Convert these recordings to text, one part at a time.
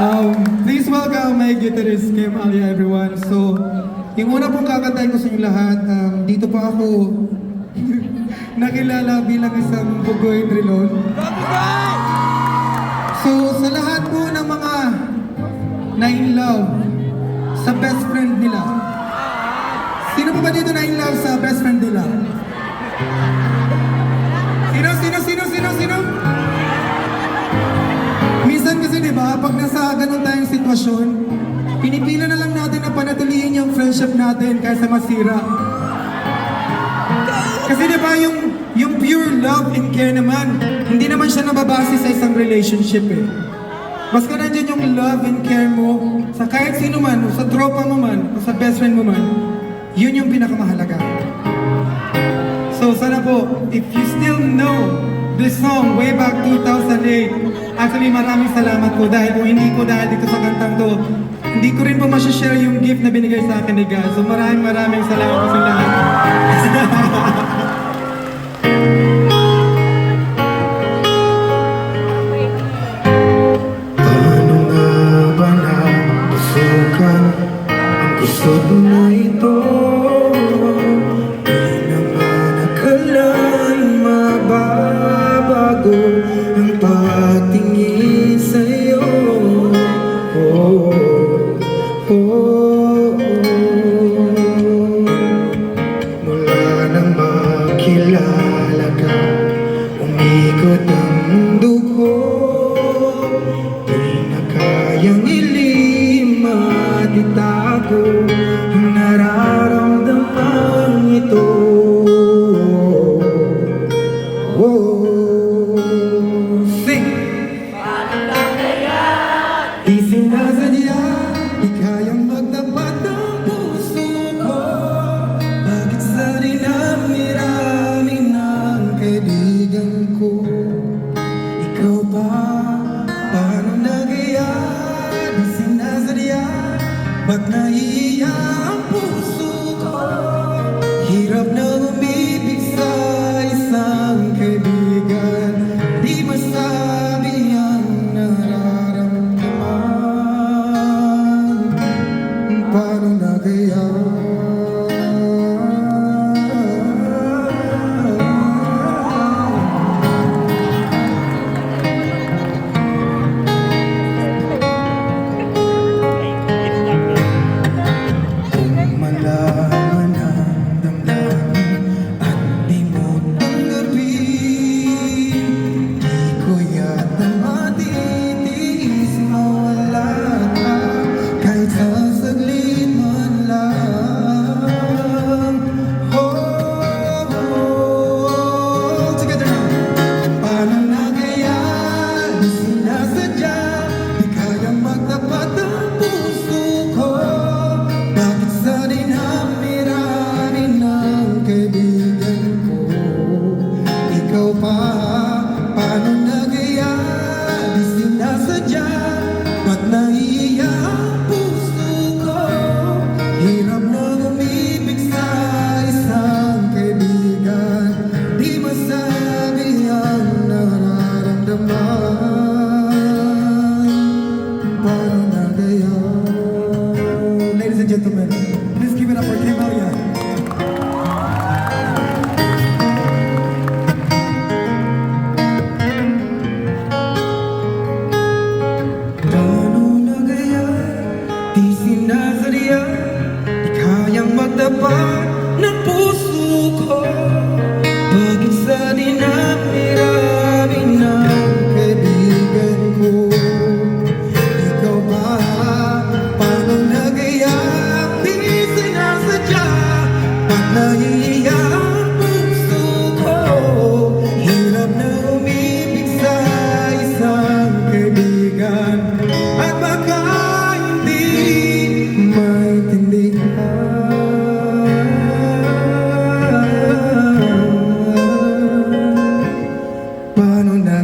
Um, please welcome my guitarist Kim Alia everyone. So, yung una pong kakantahin ko sa inyo lahat, um, dito pa ako nakilala bilang isang bugoy drilon. So, sa lahat po ng mga na in love sa best friend nila. Sino po ba dito na in love sa best friend nila? Sino, sino, sino? Nasa ganun tayong sitwasyon, pinipila na lang natin na panatilihin yung friendship natin kaysa masira. Kasi di ba yung, yung pure love and care naman, hindi naman siya nababase sa isang relationship eh. Basta nandiyan yung love and care mo sa kahit sino man, o sa tropa mo man, o sa best friend mo man, yun yung pinakamahalaga. So sana po, if you still know this song way back 2008, actually maraming salamat po dahil kung hindi ko dahil dito sa kantang to, hindi ko rin po masashare yung gift na binigay sa akin ni God. So maraming maraming salamat po sa lahat. Paano nga ba napusukan ang kusot na Ang nararamdaman ito. Oh, Paano sinasadya Di kayang magtapat ng puso ko. Bakit sa dinami-rami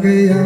maintindihan Paano na kaya?